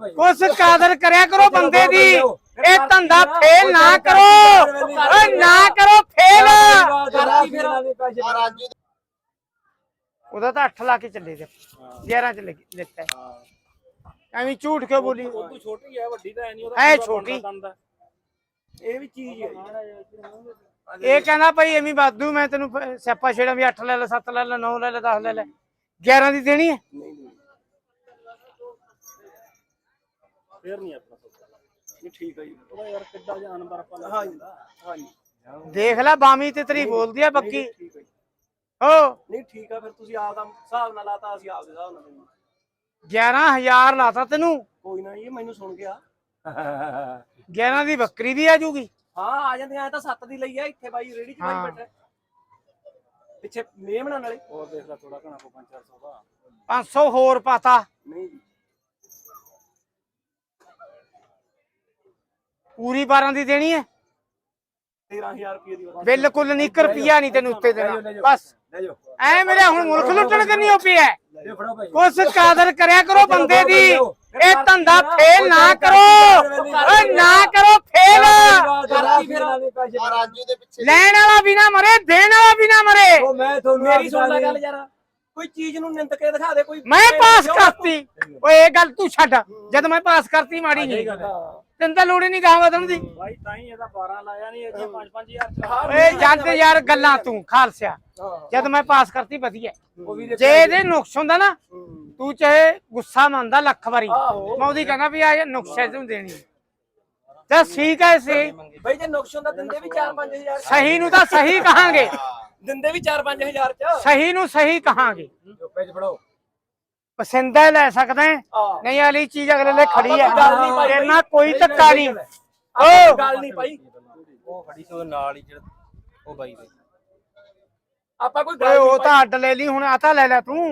ਕੁਛ ਕਾਦਰ ਕਰਿਆ ਕਰੋ ਬੰਦੇ ਦੀ ਇਹ ਧੰਦਾ ਫੇਲ ਨਾ ਕਰੋ ਓਏ ਨਾ ਕਰੋ ਫੇਲ ਦੇ ਉਹਦਾ ਤਾਂ 8 ਲਾ ਕੇ ਚੱਲੇ ਤੇ 11 ਚ ਲਿੱਤਾ ਹੈ। ਐਵੇਂ ਝੂਠ ਕਿਉਂ ਬੋਲੀ ਉਹ ਤੂੰ ਛੋਟੀ ਹੈ ਵੱਡੀ ਤਾਂ ਹੈ ਨਹੀਂ ਐ ਛੋਟੀ ਇਹ ਵੀ ਚੀਜ਼ ਹੈ ਇਹ ਕਹਿੰਦਾ ਭਾਈ ਐਵੇਂ ਵਾਧੂ ਮੈਂ ਤੈਨੂੰ ਪ- ਸਿਆਪਾ ਛੇੜਾ ਵੀ 8 ਲੈ ਲੈ 7 ਲੈ ਲੈ 9 ਲੈ ਲੈ 10 ਲੈ ਲੈ 11 ਦੀ ਦੇਣੀ ਹੈ ਫੇਰ ਨਹੀਂ ਆਪਣਾ ਸੋਚਦਾ ਨਹੀਂ ਠੀਕ ਹੈ ਜੀ। ਉਹਦਾ ਯਾਰ ਕਿੱਡਾ ਜਾਨਵਰ ਆਪਾਂ ਲੈ ਹਾਂਜੀ। ਹਾਂਜੀ। ਦੇਖ ਲੈ ਬਾਮੀ ਤੇ ਤੇਰੀ ਬੋਲਦੀ ਆ ਬੱਕੀ ਠੀਕ ਹੈ ਜੀ। ਹੋ। ਨਹੀਂ ਠੀਕ ਆ ਫਿਰ ਤੁਸੀਂ ਆਪ ਦਾ ਹਿਸਾਬ ਨਾਲ ਲਾਤਾ ਅਸੀਂ ਆਪ ਦੇ ਹਿਸਾਬ ਨਾਲ ਦੇਵਾਂਗੇ। 11000 ਲਾਤਾ ਤੈਨੂੰ। ਕੋਈ ਨਾ ਇਹ ਮੈਨੂੰ ਸੁਣ ਗਿਆ 11 ਦੀ ਬੱਕਰੀ ਵੀ ਆ ਜੂਗੀ ਹਾਂ ਆ ਜਾਂਦੀਆਂ ਐ ਤਾਂ ਸੱਤ ਦੀ ਲਈ ਆ ਇੱਥੇ ਬਾਈ ਰੇੜੀ 'ਚ ਹਾਂ। ਬਾਈ ਬੈਠਾ। ਪਿੱਛੇ ਮੇਮਣਾ ਨਾਲੇ ਹੋਰ ਦੇਖ ਲੈ ਥੋੜਾ ਘਣਾ ਕੋ 5-400 ਦਾ। 500 ਹੋਰ ਪਾਤਾ। ਨਹੀਂ ਜੀ। ਪੂਰੀ 12 ਦੀ ਦੇਣੀ ਹੈ? 13000 ਰੁਪਏ ਦੀ ਬਿਲਕੁਲ ਨਹੀਂ 1 ਰੁਪਿਆ ਨਹੀਂ ਤੈਨੂੰ ਉੱਤੇ ਦੇਣਾ। ਬਸ। ਐ ਮੇਰੇ ਹੁਣ ਮੁਲਕ ਲੁੱਟਣ ਕਰਨੀ ਹੋ? ਭਾਈ। ਕੁਛ ਕਾਦਰ ਕਰਿਆ ਕਰੋ ਬੰਦੇ ਦੀ। ਇਹ ਧੰਦਾ ਫੇਲ ਨਾ ਕਰੋ। ਓਏ ਨਾ ਕਰੋ ਫੇਲ। ਲੈਣ ਵਾਲਾ ਵੀ ਨਾ ਮਰੇ ਦੇਣ ਵਾਲਾ ਵੀ ਨਾ ਮਰੇ। ਉਹ ਮੈਂ ਤੁਹਾਨੂੰ ਮੇਰੀ ਸੁਣ ਲੈ ਗੱਲ ਯਾਰ। ਕੋਈ ਚੀਜ਼ ਨੂੰ ਨਿੰਦ ਕੇ ਦਿਖਾ ਦੇ ਕੋਈ ਮੈਂ ਪਾਸ ਕਰਤੀ। ਓਏ ਇਹ ਗੱਲ ਤੂੰ ਛੱਡ। ਜਦ ਮੈਂ ਪਾਸ ਕਰਤੀ ਮਾੜੀ ਨਹੀਂ ਤੈਨੂੰ ਤਾਂ ਲੋੜ ਹੀ ਨਹੀਂ ਗਾਂ ਵਧਣ ਦੀ। ਭਾਈ ਤਾਂ ਹੀ ਇਹਦਾ 12 ਲਾਇਆ ਨਹੀਂ ਇਹ 5-5000 ਚ ਓਏ ਜੱਟ ਯਾਰ ਗੱਲਾਂ ਤੂੰ ਖਾਲਸਿਆ ਜਦ ਮੈਂ ਪਾਸ ਕਰਤੀ ਵਧੀਆ। ਉਹ ਵੀ ਜੇ ਇਹਦੇ ਨੁਕਸ ਹੁੰਦਾ ਨਾ ਤੂੰ ਚਾਹੇ ਗੁੱਸਾ ਮੰਨਦਾ ਲੱਖ ਵਾਰੀ। ਮੈਂ ਉਹਦੀ ਕਹਿੰਦਾ ਵੀ ਆ ਨੁਕਸੇ ਤੂੰ ਦੇਣੀ। ਤੇ ਠੀਕ ਹੈ ਸਹੀ ਬਈ ਜੇ ਨੁਕਸ ਹੁੰਦਾ ਦਿੰਦੇ ਵੀ 4-5000 ਸਹੀ ਨੂੰ ਤਾਂ ਸਹੀ ਕਹਾਂਗੇ। ਦਿੰਦੇ ਵੀ 4-5000 ਚ। ਸਹੀ ਨੂੰ ਸਹੀ ਕਹਾਂਗੇ। ਪੈਸੇ ਫੜੋ। ਪਸੰਦਾ ਲੈ ਸਕਦੇ ਹੈ। ਨਹੀਂ ਵਾਲੀ ਚੀਜ਼ ਅਗਲੇ ਲਈ ਖੜੀ ਹੈ। ਗੱਲ ਨਹੀਂ ਭਾਈ। ਤੇਰੇ ਨਾਲ ਕੋਈ ਧੱਕਾ ਨਹੀਂ ਓ! ਗੱਲ ਨਹੀਂ ਭਾਈ। ਉਹ ਖੜੀ ਸੀ ਨਾਲ ਹੀ ਜਿਹੜਾ ਉਹ ਬਾਈ ਦੇ। ਆਪਾਂ ਕੋਈ ਓਏ ਗੱਲ ਉਹ ਤਾਂ ਅੱਡ ਲੈ ਲਈ ਹੁਣ ਆ ਤਾਂ ਲੈ ਲੈ ਤੂੰ।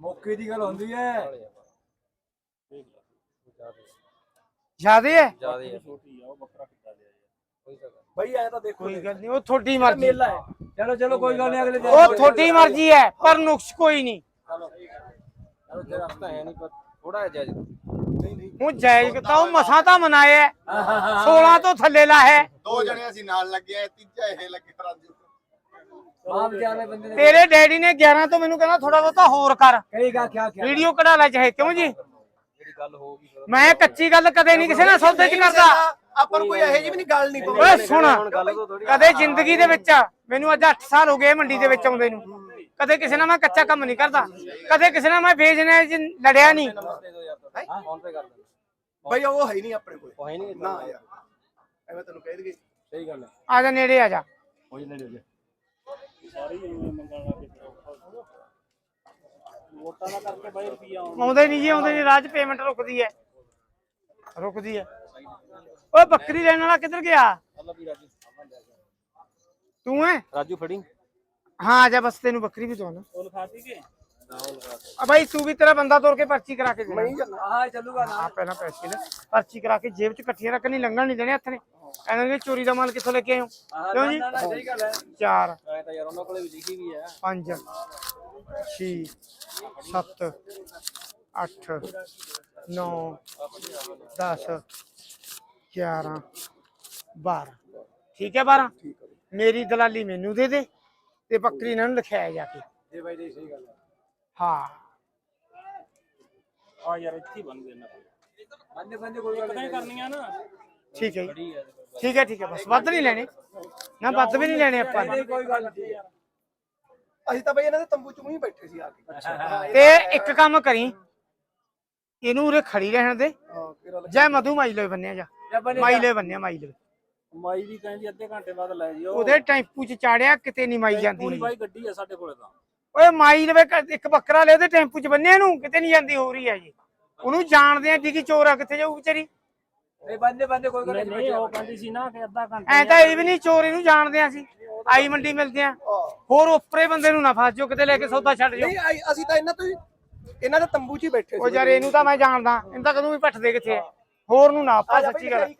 ਮੌਕੇ ਦੀ ਗੱਲ ਹੁੰਦੀ ਹੈ। ਜਿਆਦੇ ਹੈ? ਜਿਆਦੇ ਆ ਛੋਟੀ ਆ ਉਹ ਬੱਕਰਾ ਕਿੱਦਾਂ ਲਿਆ ਯਾਰ ਕੋਈ ਸਗਾ ਬਈ ਐ ਤਾਂ ਦੇਖੋ ਕੋਈ ਗੱਲ ਨਹੀਂ ਉਹ ਤੁਹਾਡੀ ਮਰਜ਼ੀ। ਮੇਲਾ ਹੈ। ਚਲੋ ਚਲੋ ਕੋਈ ਗੱਲ ਨਹੀਂ ਅਗਲੇ ਦਿਨ ਉਹ ਤੁਹਾਡੀ ਮਰਜ਼ੀ ਹੈ ਪਰ ਨੁਕਸ ਕੋਈ ਨਹੀਂ। ਚਲੋ। ਜੇ ਰਸਤਾ ਹੈ ਨਹੀਂ ਪਰ ਥੋੜਾ ਜਿਹਾ ਜਾਇਜ਼। ਹੁਣ ਜਾਇਜ਼ ਤਾਂ ਉਹ ਮਸਾਂ ਤਾਂ ਮਨਾਇਆ 16 ਤੋਂ ਥੱਲੇ ਲਾ ਹੈ। ਦੋ ਜਣੇ ਅਸੀਂ ਨਾਲ ਲੱਗੇ ਆ ਤੀਜਾ ਇਹ ਲੱਗੇ ਰਾਜੂ ਤੇਰੇ ਡੈਡੀ ਨੇ 11 ਤੋਂ ਮੈਨੂੰ ਕਹਿੰਦਾ ਥੋੜਾ ਬਹੁਤਾ ਹੋਰ ਕਰ। ਕਹੇਗਾ ਕਿਆ ਕਿਆ। ਵੀਡੀਓ ਕਢਾ ਲੈ ਚਾਹੇ ਕਿਉਂ ਜੀ? ਜਿਹੜੀ ਗੱਲ ਹੋਊਗੀ ਮੈਂ ਕੱਚੀ ਗੱਲ ਕਦੇ ਨਹੀਂ ਕਿਸੇ ਨਾਲ ਸੌਦੇ 'ਚ ਕਰਦਾ। ਆਪਾਂ ਨੂੰ ਕੋਈ ਇਹੋ ਜਿਹੀ ਵੀ ਨਹੀਂ ਗੱਲ ਨਹੀਂ ਓਏ ਸੁਣ। ਗੱਲ ਤੋਂ ਥੋੜੀ ਕਦੇ ਜ਼ਿੰਦਗੀ ਦੇ ਵਿੱਚ ਮੈਨੂੰ ਅੱਜ 8 ਸਾਲ ਹੋ ਗਏ ਮੰਡੀ ਦੇ ਵਿੱਚ ਆਉਂਦੇ ਨੂੰ। ਕਦੇ ਕਿਸੇ ਨਾਲ ਮੈਂ ਕੱਚਾ ਕੰਮ ਨਹੀਂ ਕਰਦਾ। ਕਦੇ ਕਿਸੇ ਨਾਲ ਮੈਂ ਵੇਚਣੇ ਲੜਿਆ ਨਹੀਂ। ਦੇ ਯਾਰ ਫੋਨ ਪੇ ਕਰ ਦਿੰਦਾ। ਬਈ ਉਹ ਹੈ ਹੀ ਨਹੀਂ ਆਪਣੇ ਕੋਲ। ਉਹ ਹੈ ਨਹੀਂ ਨਾ ਯਾਰ। ਐਵੇਂ ਤੈਨੂੰ ਕਹਿ ਦਈਏ। ਸਹੀ ਗੱਲ ਹੈ। ਆ ਜਾ ਨੇੜੇ ਆ ਜਾ। ਹੋ ਜੀ ਨੇੜੇ ਹੋ ਸਾਰੇ ਹੀ ਐਵੇਂ ਮੰਗਣ ਲੱਗ ਵੋਟਾਂ ਦਾ ਕਰਕੇ ਬਾਈ ਰੁਪਈਆ ਆਉਂਦਾ। ਆਉਂਦੇ ਨਹੀਂ ਜੀ ਆਉਂਦੇ ਨਹੀਂ। ਰਾਜ ਪੇਮੈਂਟ ਰੁਕਦੀ ਹੈ। ਰੁਕਦੀ ਹੈ। ਓਏ ਬੱਕਰੀ ਲੈਣ ਵਾਲਾ ਕਿੱਧਰ ਗਿਆ? ਤੂੰ ਹੈ राजू फड़ी हाँ आजा बस तेन बकरी भी दो भाई तू भी तेरा बंदा तोड़ के पर्ची करा के देना हाँ पैसे ले पर्ची करा के जेब च कट्ठियाँ रखनी लंघन नहीं देने हथ ने चोरी का माल कितो लेके आयो क्यों जी चार ਪੰਜ ਛੇ ਸੱਤ ਅੱਠ ਨੌ ਦਸ 11 12 ਠੀਕ ਹੈ 12 ਮੇਰੀ ਦਲਾਲੀ ਮੈਨੂੰ ਦੇ ਦੇ ਤੇ ਬੱਕਰੀ ਇਹਨਾਂ ਨੂੰ ਲਿਖਾਇਆ ਜਾ ਕੇ। ਹਾਂ। ਠੀਕ ਹੈ ਜੀ। ਠੀਕ ਹੈ ਠੀਕ ਹੈ ਬਸ ਵੱਧ ਨਹੀਂ ਲੈਣੇ। ਨਾ ਵੱਧ ਵੀ ਨਹੀਂ ਲੈਣੇ ਆਪਾਂ। ਨੇ। ਕੋਈ ਗੱਲ ਨਹੀਂ। ਅਸੀਂ ਤਾਂ ਬਈ ਇਹਨਾਂ ਦੇ ਤੰਬੂ ਚੋਂ ਹੀ ਬੈਠੇ ਸੀ ਆ ਕੇ। ਤੇ ਇੱਕ ਕੰਮ ਕਰੀ। ਇਹਨੂੰ ਉਰੇ ਖੜੀ ਰਹਿਣ ਦੇ। ਜੈ ਮਧੂ ਮਾਈ ਲੋਏ ਬੰਨਿਆ ਜਾ। ਮਾਈ ਲੋਏ ਬੰਨਿਆ ਮਾਈ ਲੋਏ ਮਾਈ ਵੀ ਕਹਿੰਦੀ ਅੱਧੇ ਘੰਟੇ ਬਾਅਦ ਲੈ ਜਿਓ। ਉਹਦੇ ਟੈਂਪੂ 'ਚ ਚਾੜਿਆ ਕਿਤੇ ਨਹੀਂ ਮਾਈ ਜਾਂਦੀ ਪੂਰੀ ਬਾਈ ਗੱਡੀ ਆ ਸਾਡੇ ਕੋਲੇ ਤਾਂ। ਓਏ ਮਾਈ ਲਵੇ ਕ- ਇੱਕ ਬੱਕਰਾ ਲੈ ਉਹਦੇ ਟੈਂਪੂ 'ਚ ਬੰਨਿਆ ਨੂੰ ਕਿਤੇ ਨਹੀਂ ਜਾਂਦੀ ਹੋ ਰਹੀ ਹੈ ਜੀ। ਉਹਨੂੰ ਜਾਣਦੇ ਆ ਕਿ ਚੋਰ ਆ ਕਿੱਥੇ ਜਾਊ ਵਿਚਾਰੀ। ਨਹੀਂ ਬੰਦੇ ਬੰਦੇ ਕੋਈ ਗੱਲ ਨਹੀਂ ਉਹ ਕਹਿੰਦੀ ਸੀ ਨਾ ਕਿ ਅੱਧਾ ਘੰਟਾ ਐ ਤਾਂ ਇਹ ਵੀ ਨਹੀਂ ਚੋਰ ਇਹਨੂੰ ਜਾਣਦੇ ਆ ਅਸੀਂ। ਆਈ ਮੰਡੀ ਮਿਲਦੇ ਆ। ਹੋਰ ਉੱਪਰੇ ਬੰਦੇ ਨੂੰ ਨਾ ਫਸ ਜਾਓ ਕਿਤੇ ਲੈ ਕੇ ਸੌਦਾ ਛੱਡ ਜਾਓ। ਨਹੀਂ ਆਈ- ਅਸੀਂ ਤਾਂ ਇਹਨਾਂ ਤੋਂ ਹੀ ਇਹਨਾਂ ਦੇ ਤੰਬੂ ਚ ਹੀ ਬੈਠੇ ਉਹ ਯਾਰ ਇਹਨੂੰ ਤਾਂ ਮੈਂ ਜਾਣਦਾ। ਇਹਨੂੰ ਤਾਂ ਕਦੋਂ ਵੀ ਪੱਟ ਦੇ ਕਿੱਥੇ ਆ। ਹੋਰ ਨੂੰ ਨਾ ਆਪਾਂ ਸੱਚੀ ਗੱਲ